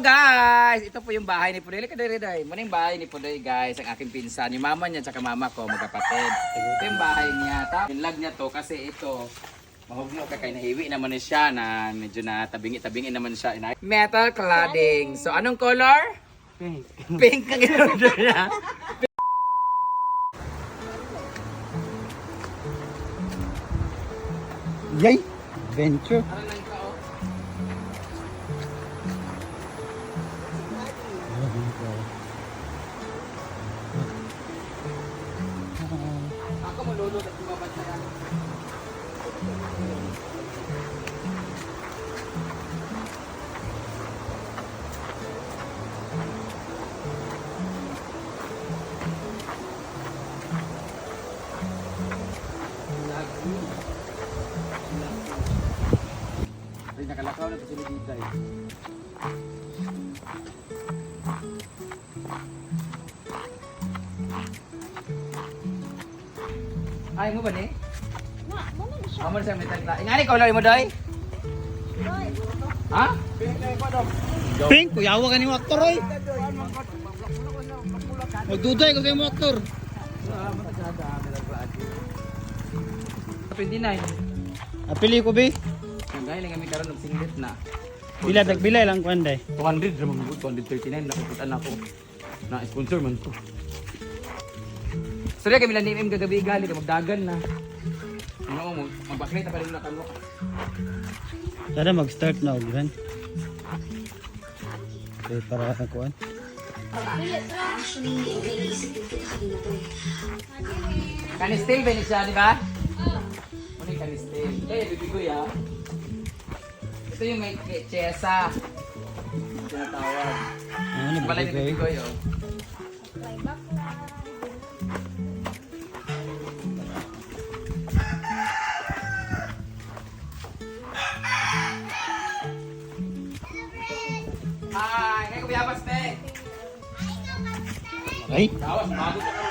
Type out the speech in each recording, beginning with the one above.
guys, ito po yung bahay ni Pudoy. Lika dali dali. Muna yung bahay ni Pudoy guys, ang aking pinsan. Yung mama niya at mama ko, magkapatid. Ito yung bahay niya. Tapos pinlag niya to kasi ito, mahugmo ka kay nahiwi naman na siya na medyo na tabingi-tabingi naman siya. Metal cladding. So anong color? Pink. Pink ang in-order niya. Yay! Venture. Nakalakaw na kasi dito eh. Ay mo ba ni? Amo sa metal na. Ingani ko lang mo doy. Ha? Pink! Kuyawa ka ni mo aktor oy! Magduday ko sa mo aktor. 29. Apili ko be. Dahil lang kami karon og singlet na. Bila tagbilay lang kuan day. 200 ra man 239 nakukutan ako. Na sponsor man to. Sorry kami lang ni MM gagabi gali ka magdagan na. Ano mo magbaklit pa rin na kamo. Tara mag-start na og gan. Okay, para sa kuan. Kanistil ba ni siya, di ba? Ano yung kanistil? Eh, bibigoy ah. Ito yung may may chesa. Tinatawag. Ano ba Balay ni bibigoy oh. Hi! Kaya ko biyabas, te! Ay, Tawas, bago ka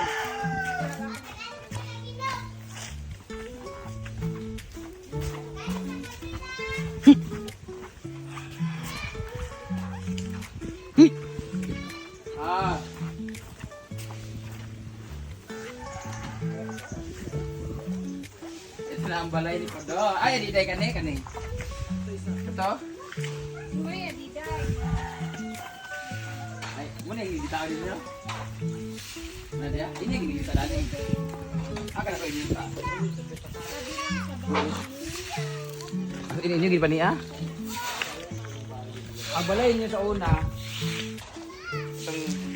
balay ni Podo. Ay, di tayo kani, kani. Ito? Ay, muna yung bitaw din nyo. Ano dia? Ini yang kita dali. Akan ako ini ta. Ini ini gini niya. Ang balay niyo sa una.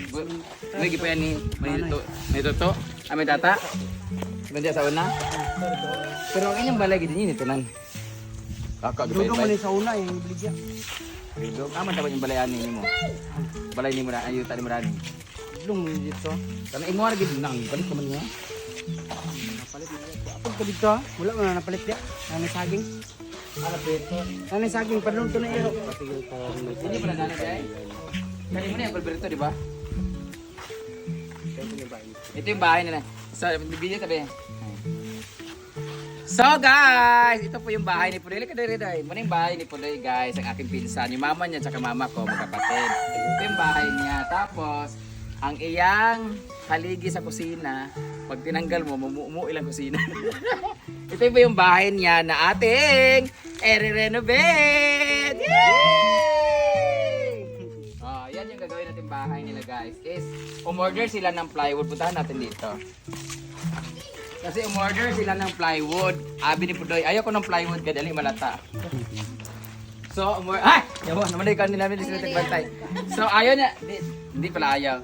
Itong may gipa yan ni may to may toto. Ah, may tata. Nandiyan sa una. Pero ang inyong balay gid ni nito nang. Kakak dudong man gipay. ni sa una yung bligya. Dudong. Aman dapat yung balay ani nimo. Balay nimo na ayo tali mo rani. Dudong dito. Kana ingon gid nang balik ka man niya. Napalit na dito. Apod ka dito. ah. Wala man na napalit ya. Nani saging. Ala peto. Nani saging padulong to na iro. Ini pernah nana dai. Kali mo na Alberto, di ba? Ito yung bahay nila. So, bibili ka ba? So guys, ito po yung bahay ni Pudoy. Lika dali dali. Muna yung bahay ni Pudoy guys, ang aking pinsan. Yung mama niya at mama ko, magkapatid. Ito yung bahay niya. Tapos, ang iyang haligi sa kusina, pag tinanggal mo, mumumu ilang kusina. ito po yung bahay niya na ating i-renovate! Yay! Oh, yan yung gagawin natin bahay nila guys. Is umorder sila ng plywood. Puntahan natin dito. Kasi umorder sila ng plywood. Abi ni Pudoy, ayoko ng plywood kasi dali malata. So, umor Ay! Yawa, naman ikaw nila namin sila tagbantay. So, ayaw na. Hindi, pala ayaw.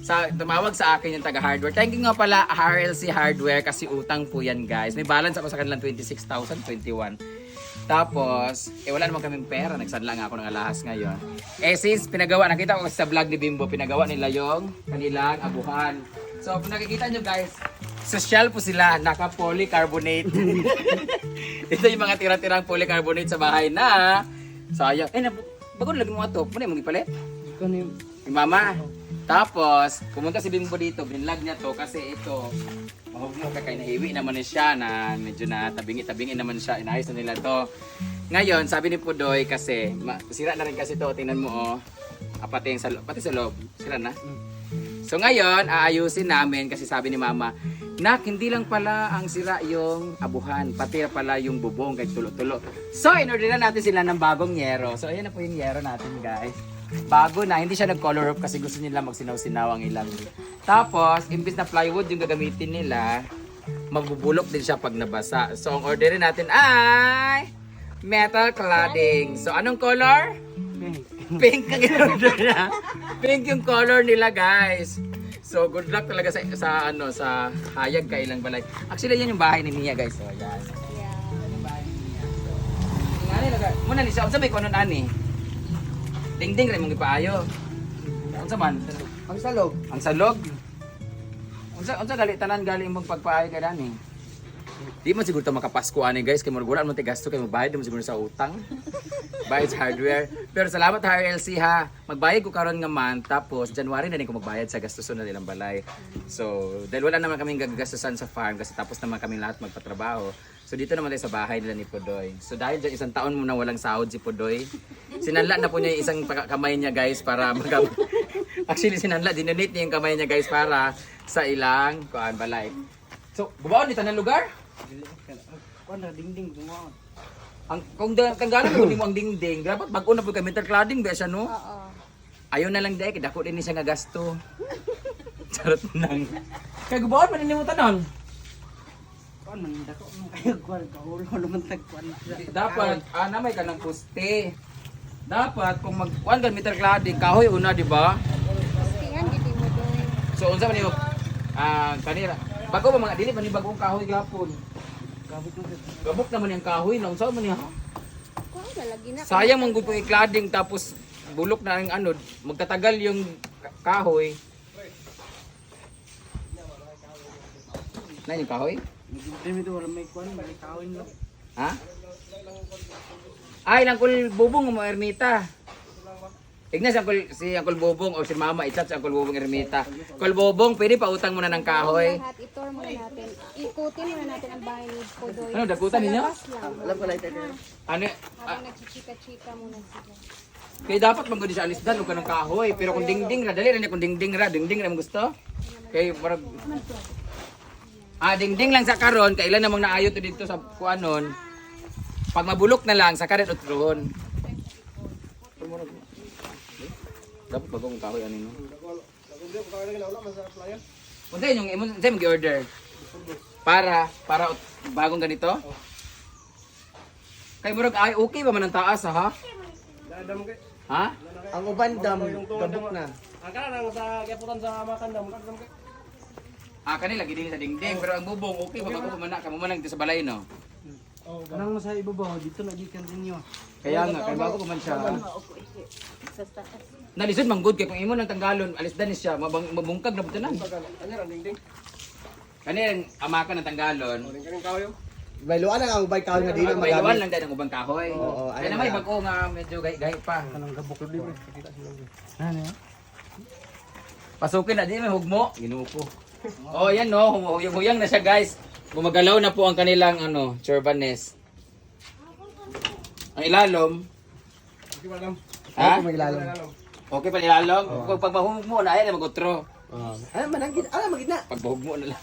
Sa, tumawag sa akin yung taga-hardware. Thank you nga pala RLC Hardware kasi utang po yan guys. May balance ako sa kanilang 26,021. Tapos, eh wala naman kaming pera. Nagsadla nga ako ng alahas ngayon. Eh since pinagawa, nakita ko sa vlog ni Bimbo, pinagawa nila yung kanilang abuhan. So, kung nakikita nyo guys, social po sila, naka-polycarbonate. Ito yung mga tira-tirang polycarbonate sa bahay na sayang. Eh, nabu- bago nalagyan mo ito, muna mong ipalit. Ikaw ni Yung mama. Tapos, pumunta si Bimbo dito, binlag niya to kasi ito, mahugmo ka kay nahiwi naman na siya na medyo na tabingi-tabingi naman siya, inayos na nila to. Ngayon, sabi ni Pudoy kasi, ma- sira na rin kasi to, tingnan mo oh. Ah, pati, yung sa, lo- pati sa loob. Sila na. So ngayon, aayusin namin kasi sabi ni Mama, Nak, hindi lang pala ang sira yung abuhan, pati pala yung bubong kay tulo-tulo. So, in-order na natin sila ng bagong yero. So, ayan na po yung yero natin, guys. Bago na, hindi siya nag-color up kasi gusto nila magsinaw-sinaw ang ilang. Tapos, imbis na plywood yung gagamitin nila, magbubulok din siya pag nabasa. So, ang orderin natin ay metal cladding. So, anong color? Pink ang in-order niya. Pink yung color nila, guys. So, good luck talaga sa, sa ano, sa hayag kailang balay. Actually, yan yung bahay ni Mia, guys. So, yan. Nga nila, guys. Muna ni siya, sabi ko ano ani. Ding-ding rin mong ipaayo. Unsa man? Ang salog. Ang salog. Unsa unsa gali tanan gali mong pagpaayo kay dani? Di man siguro ta makapasko ani guys kay murag wala man tay gasto kay magbayad mo siguro sa utang. Bayad sa hardware. Pero salamat ha RLC ha. Magbayad ko karon nga man tapos January na din ko magbayad sa gastuson na nilang balay. So, dahil wala naman kaming gagastusan sa farm kasi tapos naman kami lahat magpatrabaho. So dito naman tayo sa bahay nila ni Podoy. So dahil dyan isang taon mo na walang sahod si Podoy, sinanla na po niya yung isang kamay niya guys para mag Actually sinanla, dinonate niya yung kamay niya guys para sa ilang kuan balay. So, bubaon dito ng lugar? Kuan na dingding gumawa. Ang kung da- tanggalan mo mo ang dingding, dapat bago na po kami cladding ba siya no? Oo. Ayaw na lang dahil dako din ni siya nga gasto. Charot nang. Kay gubaon man ni mo tanon. Kuan man dako mo kayo kuan kaulo naman tag kuan. Dapat ah na may kanang puste. Dapat kung mag kuan ka meter cladding kahoy una di ba? Tingan gid mo doy. So unsa man yung ah kanira bago ba mga dili ba ni bagong kahoy gapon? Gabok naman yung kahoy na unsa man niya? Sayang mong gud kung i-cladding tapos bulok na ang ano, magtatagal yung ka- kahoy. Na yung kahoy? Ha? Ay, lang kul bubong mo ermita. Ignas Uncle, si Uncle Bobong o si Mama, i-chat si Uncle Bobong Ermita. Uncle Bobong, pwede pa utang muna ng kahoy. Lahat i-tour muna natin. Ikutin muna natin ang bahay ni Podoy. Ano, dagutan ninyo? Sa. Alam ko lang ito. Ano, Habang nagchichika-chika muna sila. kaya dapat man gudi siya alisdan o kanang kahoy. Pero kung dingding ra, dali niya kung dingding ra, dingding ra mo gusto. Kay parang Ah, dingding lang sa karon, kailan namang naayo to dito sa kuanon. Pag mabulok na lang sa karet utron. Dapat bago mong kahoy ano no. Unsa yung imong unsa yung order Para para bagong ganito? Kay murag ay okay ba man ang taas ha? Ha? Ang uban dam gabok na. Ah, kanila gidili sa dingding, pero ang bubong okay ba bago man ka mo man lang sa balay no. Kanang sa ibabaw dito na gikan ninyo. Kaya nga kay bago ko man siya. Nalisod man good kay kung imo nang tanggalon, alis danis siya, mabang, mabungkag na butanan. Kanila amakan ng tanggalon. Bailuan na ang ubay kahoy nga di na May iwan magamit. lang dahil ng ubang kahoy. Oo, Kaya na. bago nga medyo gay-gay pa. Kanang gabok na libre. Ano? Pasukin na, di may hugmo. Ginuo ko. Oh, yan no, huyang-huyang na siya guys. Gumagalaw na po ang kanilang ano, churbanes. Ang ilalom. Ha? Ako magilalong. Okay pa ilalom? Kung pag mahugmo na, ayan na mag-utro. Oh. Ano man ang gid, ano magid na. Pag mahugmo na lang.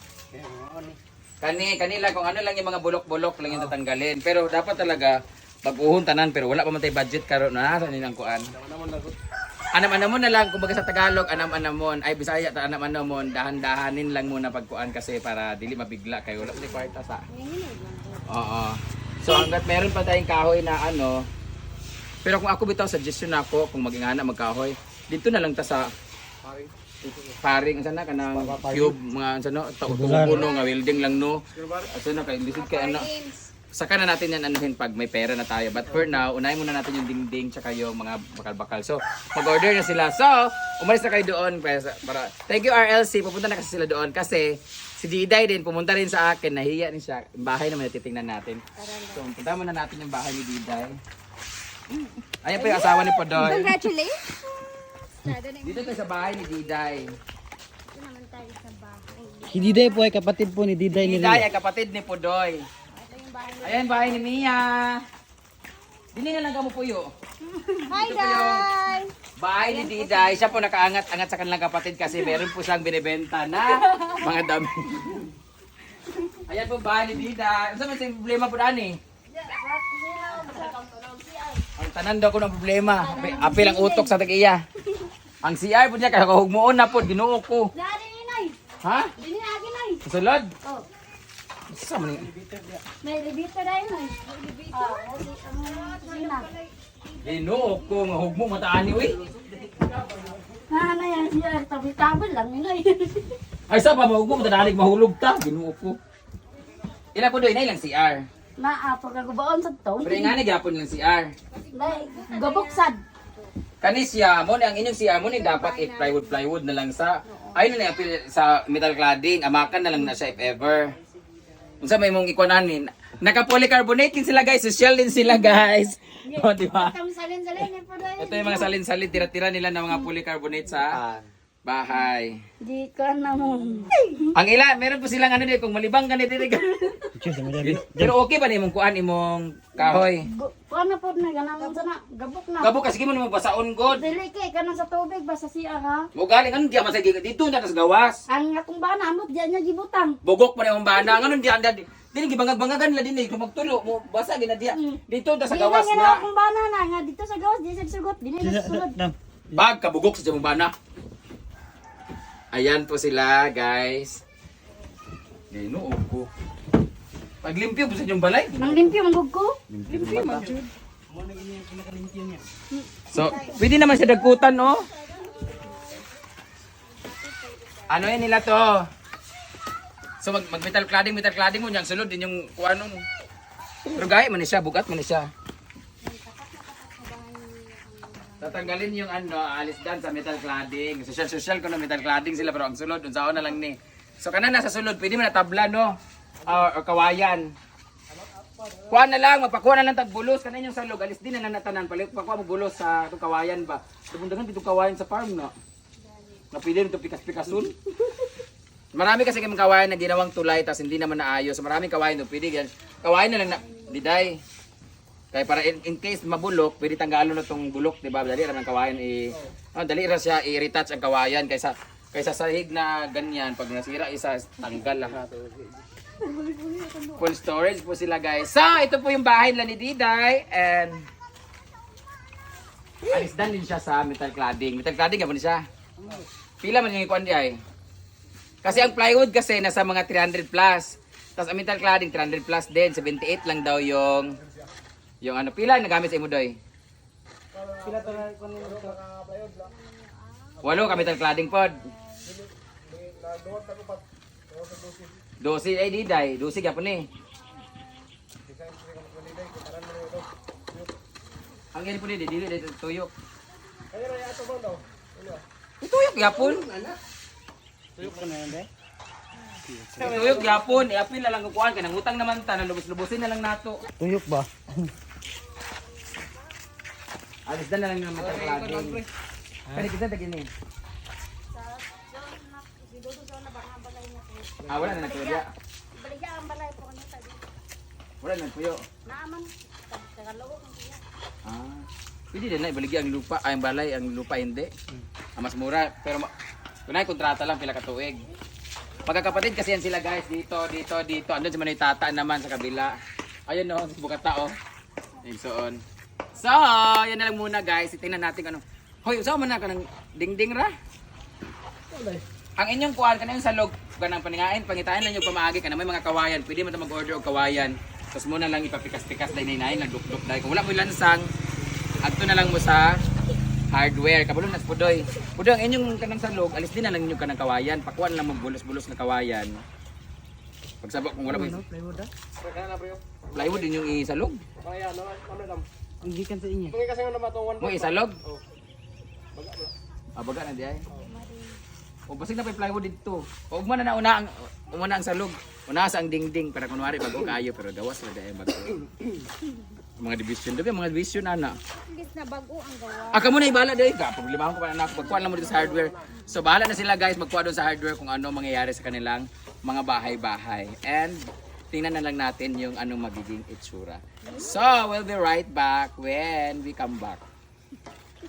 Kani, kanila kung ano lang yung mga bulok-bulok lang yung tatanggalin. Pero dapat talaga, pag-uhon tanan, pero wala pa man tayo budget karon na nasa nilang kuan. Anam-anamon na lang, kumbaga sa Tagalog, anam-anamon. Ay, Bisaya, ta anam-anamon. Dahan-dahanin lang muna pagkuan kasi para dili mabigla kayo. Wala tayo kwarta sa. Oo. So hanggat meron pa tayong kahoy na ano, pero kung ako bitaw suggestion ako kung maging ana magkahoy, dito na lang ta sa paring sa na kanang cube mga sa no tubo no nga welding lang no. Asa na kay lisod kay ano. Saka na natin yan anuhin pag may pera na tayo. But for now, unahin muna natin yung dingding tsaka yung mga bakal-bakal. So, mag-order na sila. So, umalis na kayo doon para, para thank you RLC. Pupunta na kasi sila doon kasi si Diday din pumunta rin sa akin. Nahiya rin siya. Yung bahay naman na titingnan natin. So, punta muna natin yung bahay ni Diday. Ayan pa yung asawa ni Podoy. Congratulations! Dito tayo sa bahay ni Diday. ito naman tayo sa bahay. Si Diday po ay kapatid po ni Diday ni Diday ay kapatid ni Podoy. Bahay. Ayan, bahay ni Mia. Dili na lang kamo puyo. Hi guys! bahay ni Diday. Siya po nakaangat-angat sa kanilang kapatid kasi meron po siyang binibenta na mga dami. Ayan po bahay ni Diday. Ano sa problema po daan eh? Ang tanan daw ko ng problema. Api- Apil ang utok sa tag-iya. Ang CR po niya, kaya kahugmuon na po, ginuo ko. Dari ni nay. Ha? Dini agi nay. Sulod? Oh, Sa mo ni? may elevator dai nay. Elevator? Oh, di ang kusina. Ginuo ko, nga hugmo mataani, uy. Na na yan siya tabi-tabi lang ni nay. Ay, sa pa, mahugmo, matadalig, mahulog ta. Ginuo ko. Ila po doon, ilang CR. Na apa ka gubaon sa to? Pero nga ni gapon lang CR. Nay, gabuksad. Kanis siya, mo ni ang inyong CR mo ni dapat it plywood plywood na lang sa ayun na apil sa metal cladding, amakan na lang na siya if ever. Unsa may mong ikuanan Naka polycarbonate din sila guys, social din sila guys. O, di ba? Ito yung mga salin-salin, tira-tira nila ng mga polycarbonate sa bahay. Di ka na mo. Ang ila, meron po silang ano dito, kung malibang ka nito. Pero okay ba na imong kuan imong kahoy? Kuano po na ganang sa na gabok na. Gabo kasi mo naman basaon god. Dili kay kanang sa tubig ba sa siya ha? Mo galing ano diya masay dito na tas gawas. Ang akong bana amot diyan niya gibutang. Bugok pa na yung bana. Ngayon di anda. Dili gibangag-bangagan la dinhi kung magtulo mo basa gina diya. Dito ta sa Di na gawas nga na. akong bana na nga dito sa gawas di sa sugot dili na sulod. Bag kabugok sa jamong bana. Ayan po sila, guys. Nino ko. Paglimpyo po sa inyong balay. Nang limpyo ang gugko. Limpyo man. So, pwede naman siya dagkutan, no? Ano yan nila to? So, mag, mag metal cladding, metal cladding mo niyang sulod din yung kuha nun. Pero gaya man siya, bugat man siya. Tatanggalin yung ano, alis dan sa metal cladding. Social social ko na metal cladding sila pero ang sulod unsaon na lang ni. So kana nasa sulod, pwede man na tabla no. Or, or kawayan. Kuha na lang, magpakuha na lang tag bulos kana yung salog, alis din na nanatanan palit pakuha mo bulos sa itong kawayan ba. Tubundagan dito kawayan sa farm no. Na pwede rin ito pikas-pikasun. Marami kasi kaming kawayan na ginawang tulay tas hindi naman naayos. Maraming kawayan no, pwede yan. Kawayan na lang na diday. Kaya para in, in case mabulok, pwede tanggalon na tong bulok, di ba? Dali ra ng kawayan i oh, dali ra siya i-retouch ang kawayan kaysa kaysa sahig na ganyan pag nasira isa tanggal lahat. Full storage po sila guys. So, ito po yung bahay nila ni Diday and alis dan din siya sa metal cladding. Metal cladding mo siya. Pila man yung ikuan di ay. Kasi ang plywood kasi nasa mga 300 plus. Tapos ang metal cladding 300 plus din. 78 lang daw yung yung ano pila nagamit sa imo doy. Walo ka metal cladding pod. Dosi ay di day, dosi gyapon ni. Ang gani po ni dili dili tuyok. Tuyok gyapon. Tuyok na yan, be? Tuyok gyapon, iapil na lang kukuan kanang utang naman ta, lubos-lubosin na lang nato. Tuyok ba? Alis na lang ng metal cladding. Kani kita tagi ni. Ah, wala na nagtuyo diya. Baligya ang balay po kanita tadi. Wala na nagtuyo. Naaman. Tagalo ang siya. Ah. Pwede din na ibaligi ang lupa, ay ang balay, ang lupa hindi. Ang mas mura, pero kunay kontrata lang pila ka tuig. Magkakapatid kasi yan sila guys, dito, dito, dito. Andun si Manoy Tata naman sa kabila. Ayun no, si Bukata oh. Ayun soon. So, yan na lang muna guys. Tingnan natin ano. Hoy, usaw man na ka ng dingding ra. Ang inyong kuan kanang sa log kanang paningain, pangitain lang yung pamaagi kana may mga kawayan. Pwede mo ta mag-order og kawayan. Tapos muna lang ipapikas-pikas dahil ninain, nagdukduk dahil. Kung wala mo lansang, adto na lang mo sa hardware. Kabalo nas pudoy. Pudoy ang inyong kanang salog, alis din na lang inyong kanang kawayan. Pakuan lang mo bulos-bulos na kawayan. Pagsabok kung wala mo Ano, plywood ah? plywood din yung isalog. Ang gikan sa inyo. Mo isalog? Ah, baga na di ay. O basig na pa plywood dito. O mo na na una ang una ang salog. Una sa ang dingding para kunwari bago kayo pero gawas na dahil bago. mga division daw mga division ana. Imbis na bago ang gawa. Ah, kamo na ibala dai ka. Problema ko pa na. Magkuha lang mo dito sa hardware. So bahala na sila guys magkuha doon sa hardware kung ano mangyayari sa kanilang mga bahay-bahay. And tingnan na lang natin yung anong magiging itsura. So, we'll be right back when we come back.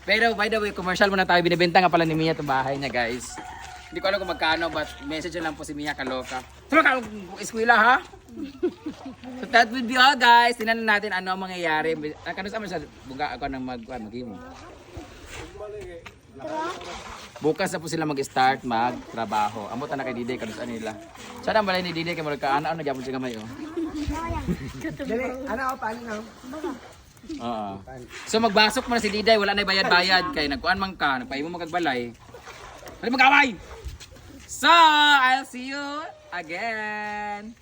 Pero by the way, commercial muna tayo. Binibenta nga pala ni Mia itong bahay niya, guys. Hindi ko alam kung magkano, but message lang po si Mia Kaloka. Tama ka, eskwela ha? so that will be all, guys. Tingnan na natin ano ang mangyayari. Ang kanus sa buga ako ng mag, ah, mag-imo. Bukas na po sila mag-start magtrabaho. Amo ta na kay Diday kanus ano nila. Sana ang balay ni Diday kay magka ano ano gyapon siya gamay oh. Dali, ano ako, paano na? Oo. So magbasok mo na si Diday, wala na bayad-bayad kay nagkuan man ka, nagpaimo magagbalay. Dali magkaway. So, I'll see you again.